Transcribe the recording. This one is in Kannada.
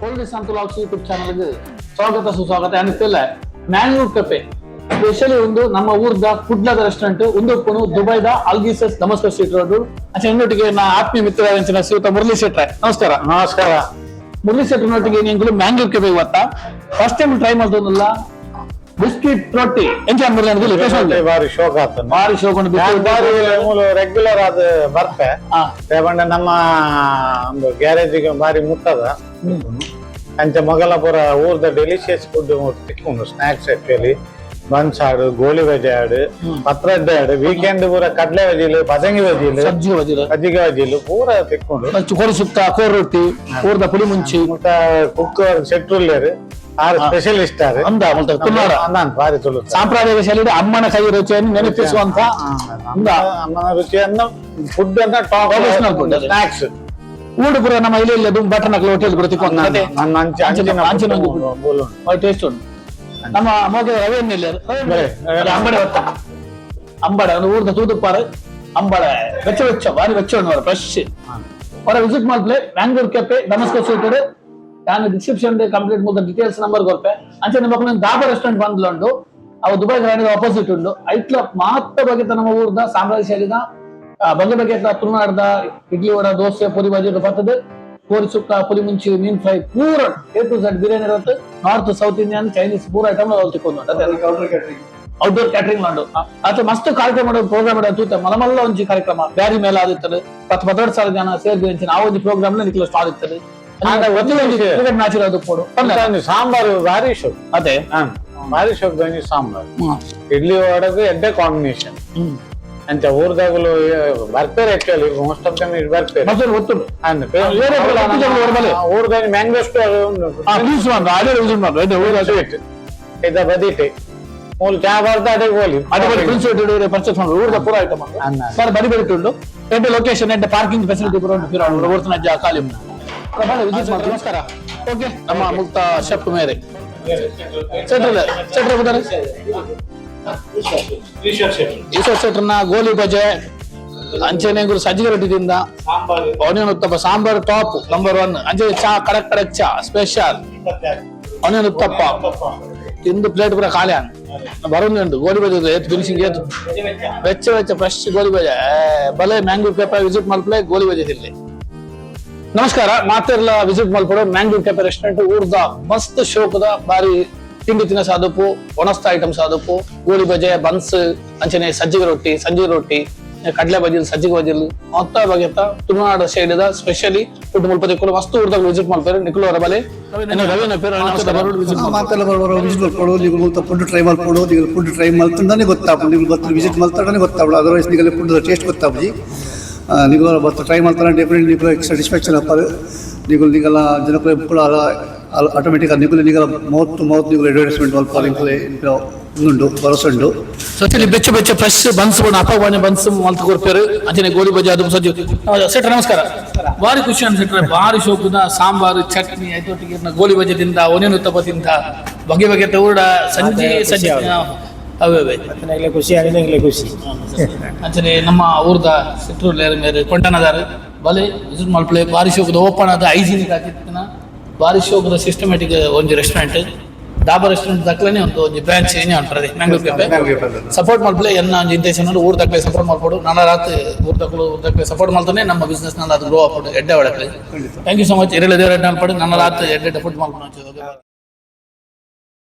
ಪೊಲೀಸ್ ಸಂತುಲಾಕ್ಸ್ ಯೂಟ್ಯೂಬ್ ಚಾನಲ್ಗೆ ಸ್ವಾಗತ ಸುಸ್ವಾಗತ. ಅನಿಸ್ತಿಲ್ಲ ಮ್ಯಾಂಗ್ಳೂರ್ ಕೆಫೆ ಸ್ಪೆಷಲಿ ಒಂದು ನಮ್ಮ ಊರ್ದ ಕುಡ್ಲದ ರೆಸ್ಟೋರೆಂಟ್ ಉಂದುಪ್ಪನು ದುಬೈದ ಅಲ್ಗೀಸಸ್ ನಮಸ್ಕಾರ ಸ್ಟ್ರೀಟ್ ರೋಡ್ ಅಚ್ಚ ಇನ್ನೊಟ್ಟಿಗೆ ನಾ ಆತ್ಮೀಯ ಮಿತ್ರ ಶ್ರೀಯುತ ಮುರಳಿ ಶೆಟ್ರೆ ನಮಸ್ಕಾರ. ನಮಸ್ಕಾರ. ಮುರಳಿ ಶೆಟ್ರನೊಟ್ಟಿಗೆ ನೀವು ಮ್ಯಾಂಗ್ಳೂರ್ ಕೆಫೆ ಇವತ್ತ? ಫಸ್ಟ್ ಟೈಮ್ ಟ್ರೈ ಮಾಡ್ತೋದಿಲ್ಲ ಬಿಸ್ಕಿಟ್ ರೊಟ್ಟಿ. ಎಂಚ ಮುರಳಿ ಅಂದ್ರೆ ಮತ್ತೆ ಬಾರಿ ಶೋಕ ಆತ ಬಾರಿ ನಾನು ಬಾರಿ ರೆಗ್ಯುಲರ್ ಆದ ಬರ್ತೆ. ತಗೊಂಡ ನಮ್ಮ ಒಂದು ಗ್ಯಾರೇಜಿಗೆ ಬಾರಿ ಮುಟ್ಟದ. ಅಂಚ ಮೊಗಲಪುರ ಊರ್ದ ಡೆಲಿಷಿಯಸ್ ಫುಡ್ ತಿಕ್ಕೊಂಡು ಸ್ನಾಕ್ಸ್ ಆಕ್ಚುಲಿ ಬನ್ಸ್ ಆಡು ಗೋಳಿ ಬಜೆ ಆಡು ಪತ್ರಡ್ಡೆ ಆಡು ವೀಕೆಂಡ್ ಪೂರ ಕಡ್ಲೆ ಬಜಿಲು ಪದಂಗಿ ಬಜಿಲು ಸಜ್ಜಿ ವಜಿರ ಕಜ್ಜಿಗೆ ಬಜಿಲು ಪೂರ ತಿಕ್ಕೊಂಡು. ಕೋರಿ ಸುತ್ತ ಕೋರ್ ರೊಟ್ಟಿ ಊರ್ದ ಪುಲಿ ಮುಂಚಿ ಮುಟ್ಟ ಕುಕ್ ಶೆಟ್ರುಲ್ಲೇರು ಆರು ಸ್ಪೆಷಲಿಸ್ಟ್ ಆರು ಅಂದ ಮತ್ತೆ ತುನ್ನಾಡ ನಾನು ಬಾರಿ ತುಳು ಸಾಂಪ್ರದಾಯಿಕ ಶೈಲಿ ಅಮ್ಮನ ಕೈ ರುಚಿಯನ್ನು ನೆನಪಿಸುವಂತ ಅಂದ ಅಮ್ಮನ ರುಚಿಯನ್ನ ಫುಡ್ ಅಂತ ಟಾಪ್ Traditional food ಅದು. ಸ್ನಾಕ್ಸ್ ಊಡು ಪುರ ನಮ್ಮ ಇಲ್ಲಿ ಇಲ್ಲ ಬಟರ್ ನಕಲು ಹೋಟೆಲ್ ಕೂಡ ತಿಕ್ಕೊಂಡು ಅದೇ ನನ್ನ ಅಂಚೆ ಅಂಚಿನ- ಅಂಚಿನ ಅಂಚಿನ ಒಂದು food ಬೋಲು. ಟೇಸ್ಟ್ ಉಂಟು ನಮ್ಮ ಮಗ ರವೇನ್ ಇಲ್ಲ ಬರೇ, ಅಂಬಡೆ ಹೊತ್ತ ಅಂಬಡ ಒಂದು ಊರ್ದ ತೂದುಪ್ಪಾರು ಅಂಬಡ ವೆಚ್ಚ ವೆಚ್ಚ ಬಾರಿ ವೆಚ್ಚ ಉಂಟು ಫ್ರೆಶ್ ಹೊರ ವಿಸಿಟ್ ಮಾಡ್ಲೆ ಬ್ಯಾಂಗ್ಳೂರ್ ಕೆಫೆ ನಮಸ್ಕಾರ ಸೂಟರ್ ನಾನು ಡಿಸ್ಕ್ರಿಪ್ಷನ್ ಕಂಪ್ಲೀಟ್ ಮುದ್ದ ಡೀಟೇಲ್ಸ್ ನಂಬರ್ ಕೊರ್ಪೆ ಅಂಚೆ ನಿಮ್ಮ ಪಕ್ಕ ದಾಬ ರೆಸ್ಟೋರೆಂಟ್ ಬಂದ್ಲುಂಡು ಅವು ದುಬೈ ಗ್ರಾಂಡ್ ಆಪೋಸಿಟ್ ಉಂಡು ಐತ್ಲ ಮಾತ್ರ ಬಗೆತ ನಮ್ಮ ಊರ್ದ ಸಾಮ್ರಾಜ್ಯ ಶೈಲಿದ ಆ, ಬಗೆ ಬಗೆ ತುಳುನಾಡ್ದ ಇಡ್ಲಿ ವಡ ದೋಸೆ ಪುರಿ ಬಜಿ ಬರ್ತದೆ. ಕೋರಿ ಸುಕ್ಕ ಪುರಿ ಮುಂಚಿ ಮೀನ್ ಫ್ರೈ ಪೂರ ಎ ಟು ಝಡ್ ಬಿರಿಯಾನಿ ಇರುತ್ತೆ. ನಾರ್ತ್ ಸೌತ್ ಇಂಡಿಯನ್ ಚೈನೀಸ್ ಪೂರ ಐಟಮ್ ತಿಕ್ಕೊಂಡು ಔಟ್ಡೋರ್ ಕ್ಯಾಟರಿಂಗ್ ಮಾಡು ಆತ ಮಸ್ತ್ ಕಾರ್ಯಕ್ರಮ ಮಾಡೋದು ಪ್ರೋಗ್ರಾಮ್ ಮಾಡೋದು ತೂತ ಮಲಮಲ್ಲ ಒಂಜಿ ಕಾರ್ಯಕ್ರಮ. ಬ್ಯಾರಿ ಮೇಲೆ ಆದಿತ್ತದು. ಪತ್ ಪದೆರಡು ಸಾವಿರ ಜನ ಸೇರಿ ಹೆಂಚಿನ ಆ ಒಂದು ಪ್ರೋಗ್ರಾಮ್ ನಿಕ್ಲ ಸ್ಟಾಲ್ ಸಾಂಬಾರು ಭಾರಿ ಶೋಕ್ ಅದೇ. ಭಾರಿ ಶೋಕ್ ಧ್ವನಿ ಸಾಂಬಾರು. ಇಡ್ಲಿ ವಡಗು ಎಡ್ಡೆ ಕಾಂಬಿನೇಷನ್ ಅಂತ ಊರ್ದಾಗಲೂ ಬರ್ತಾರೆ ಆಕ್ಚುಲಿ ಮೋಸ್ಟ್ ಆಫ್ ದಮ್ ಇದು ಬರ್ತಾರೆ. ಊರ್ದಾಗಿ ಮ್ಯಾಂಗೋ ಸ್ಟೋರ್ ಸ್ವೀಟ್ ಇದ ಬದಿಟೆ ಮೂಲ ಚಾ ಬರ್ದ ಅದೇ ಹೋಲಿ ಅದೇ ಬರೀ ಪ್ರಿನ್ಸ್ ಪರ್ಚೇಸ್ ಮಾಡಿ ಊರದ ಪೂರ ಐಟಮ್. ಸರ್ ಬರಿ ಬರಿ ಉಂಟು ಎಡ್ಡೆ ಲೊಕೇಶನ್ ಎಂಟು ಪಾರ್ಕಿಂಗ್ ಫೆಸಿಲಿಟಿ ಪೂರ ಉಂಟು. ಪಿರಾಡ್ ಓಡ್ತಾನ ನಮಸ್ಕಾರ. ಓಕೆ ನಮ್ಮ ಮುಕ್ತ ಶೆಫ್ ಮೇರೆ. ಸೆಟ್ರಲ್ಲ ಸೆಟ್ರ ಬದಾರೆ ಈಶ್ವರ್ ಗೋಲಿ ಬಜೆ ಅಂಚೆನೆ ಗುರು ಸಜ್ಜಿಗೆ ರೊಟ್ಟಿದಿಂದ onion uttapa sambar top number one ಅಂಚೆ ಚಾ ಕರೆಕ್ಟ್ ಕರೆಕ್ಟ್ ಚಾ ಸ್ಪೆಷಲ್ ಅವನೇನು ಉತ್ತಪ್ಪ. ತಿಂದು ಪ್ಲೇಟ್ ಪೂರ ಖಾಲಿ ಅನ್ ಬರೋದು ಉಂಟು ಗೋಲಿ ಬಜೆ ಏತ್ ಫಿನಿಶಿಂಗ್ ಏತ್. ವೆಚ್ಚ ವೆಚ್ಚ ಫ್ರೆಶ್ ಗೋಲಿ ಬಜೆ ಬಲೆ ಮ್ಯಾಂಗ್ಳೂರ್ ಪೇಪರ್ ವಿಸಿಟ್ ಮಾಡ್ಲೇ ಗೋಲಿ ಬಜೆ ತಿರ್ಲಿ ನಮಸ್ಕಾರ ಮಾತೆರ್ಲ ವಿಸಿಟ್ ಮಾಡ್ಕೊಡೋ ಮ್ಯಾಂಗ್ಳೂರ್ ಕೆಫೆ ರೆಸ್ಟೋರೆಂಟ್ ಊರ್ದ ಮಸ್ತ್ ಶೋಕದ ಬಾರಿ ತಿಂಡಿ ತಿನ್ನ ಸಾದಪ್ಪು ಒಣಸ್ತ ಐಟಮ್ ಸಾದಪ್ಪು ಗೋಳಿ ಬಜೆ ಬನ್ಸ್ ಅಂಚನೆ ಸಜ್ಜಿಗೆ ರೊಟ್ಟಿ ಸಂಜೆ ರೊಟ್ಟಿ ಕಡ್ಲೆ ಬಜಿಲ್ ಸಜ್ಜಿಗೆ ಬಜಿಲ್ ಮೊತ್ತ ಬಗೆತ ತುಳುನಾಡು ಸೈಡ್ ಸ್ಪೆಷಲಿ ಫುಡ್ ಮುಲ್ಪತಿ ಕೂಡ. ಮಸ್ತ್ ಊರ್ದಾಗ ವಿಸಿಟ್ ಮಾಡ್ತಾರೆ ನಿಖಿಲ್ ಅವರ ಬಲೆ. ರವಿನ ಪೇರು ವಿಸಿಟ್ ಮಾತೆಲ್ಲ ಬರೋರು ವಿಸಿಟ್ ಮಾಡ್ಕೊಡು ನೀವು ಮತ್ತೆ ಫುಡ್ ಟ್ರೈ ಮಾಡ್ಕೊಡು ನೀವು ಫುಡ್ ಟ್ರೈ ಮಾಡ್ತಾನೆ ಗೊತ್ತಾಗ ನೀವು ಗೊತ್ತು ವಿಸಿಟ್ ಮಾಡ್ತಾನೆ ಗೊತ್ತಾಗ್ಬೋದು. ಅದರ್ವೈಸ್ ನಿಮಗೆ ಫುಡ್ ಟೇಸ್ಟ್ ಗೊತ್ತಾಗ್ಬೋದು. ನೀವು ಬರ್ತಾ ಟ್ರೈ ಮಾಡ್ತಾರೆ ಡೆಫಿನೆಟ್ ನೀವು ಸ್ಯಾಟಿಸ್ಫ್ಯಾಕ್ಷನ್ ಆಗ್ತಾರೆ ನೀವು ನೀವೆಲ್ಲ ಜನಕ್ಕೆ ಕೂಡ ಆಟೋಮೆಟಿಕ್ ಆಗಿ ನೀವೆಲ್ಲ ಮೌತ್ ಮೂವತ್ತು ಮೂವತ್ತು ನೀವು ಅಡ್ವರ್ಟೈಸ್ಮೆಂಟ್ ಅಲ್ಪ ಫಾಲಿಂಗ್ ಉಂಟು ಭರೋಸೆ ಉಂಟು. ಸತ್ಯಲ್ಲಿ ಬೆಚ್ಚ ಬೆಚ್ಚ ಫ್ರೆಶ್ ಬನ್ಸ್ ಬಂದು ಅಪ್ಪ ಬಣ್ಣ ಬನ್ಸ್ ಮಲ್ತ ಕೊಡ್ತಾರೆ ಅಂಚನೆ ಗೋಲಿ ಬಜೆ ಅದು ಸಜ್ಜು. ಸೆಟ್ರ ನಮಸ್ಕಾರ. ಭಾರಿ ಖುಷಿ ಅನ್ಸಿಟ್ರೆ ಭಾರಿ ಶೋಕದ ಸಾಂಬಾರು ಚಟ್ನಿ ಐದು ಗೋಲಿ ಬಜೆ ತಿಂದ ಒನೇನು ಉತ್ತಪ್ಪ ತಿಂದ. ಬಗೆ ಬಗೆ ತೌಡ ಸಂಜೆ ಸಜ್ಜೆ ಅವೇ ಅವೇ ನನಗೆ ಖುಷಿ ನನಗೆ ಖುಷಿ. ಅಂಚನೆ ನಮ್ಮ ಊರ್ದ ಸಿಟ್ರೂರ್ ಲೇರ ಮೇಲೆ ಕೊಂಟನದಾರ ಬಲೆ ವಿಸಿಟ್ ಮಲ್ಪಲೆ ಭಾರಿ ಶೋಕದ ಓಪನ್ ಆದ ಹೈಜೀನಿಕ್ ಆಗಿತ್ತಿನ ಭಾರಿ ಶೋಕದ ಸಿಸ್ಟಮ್ಯಾಟಿಕ್ ಒಂದು ರೆಸ್ಟೋರೆಂಟ್ ಡಾಬಾ ರೆಸ್ಟೋರೆಂಟ್ ದಕ್ಕಲೇ ಒಂದು ಒಂದು ಬ್ರಾಂಚ್ ಏನೇ ಅಂತಾರೆ ಮ್ಯಾಂಗ್ಳೂರ್ ಕೆಫೆ ಸಪೋರ್ಟ್ ಮಾಡ್ಬಲೆ ಎನ್ನ ಒಂದು ಇಂಟೆನ್ಷನ್ ಊರ್ ಸಪೋರ್ಟ್ ಮಾಡ್ಕೊಡು ನನ್ನ ರಾತ್ರಿ ಊರ್ ದಕ್ಕಲು ಊರ್ ಸಪೋರ್ಟ್ ಮಾಡ್ತಾನೆ ನಮ್ಮ ಬಿಸ್ನೆಸ್ನಲ್ಲಿ ಅದು ಗ್ರೋ ಆಗ್ಬೋದು ಎಡ್ಡೆ ಒಳಗೆ ಥ್ಯಾಂಕ್ ಯು ಸೊ ಮಚ್ ಇರಲಿ ದೇವರ ಪಡು. ನನ್ನ ರಾತ್ರಿ ಎಡ್ಡೆ ಫುಡ್ ಮಾಡ್ಕೊಂಡು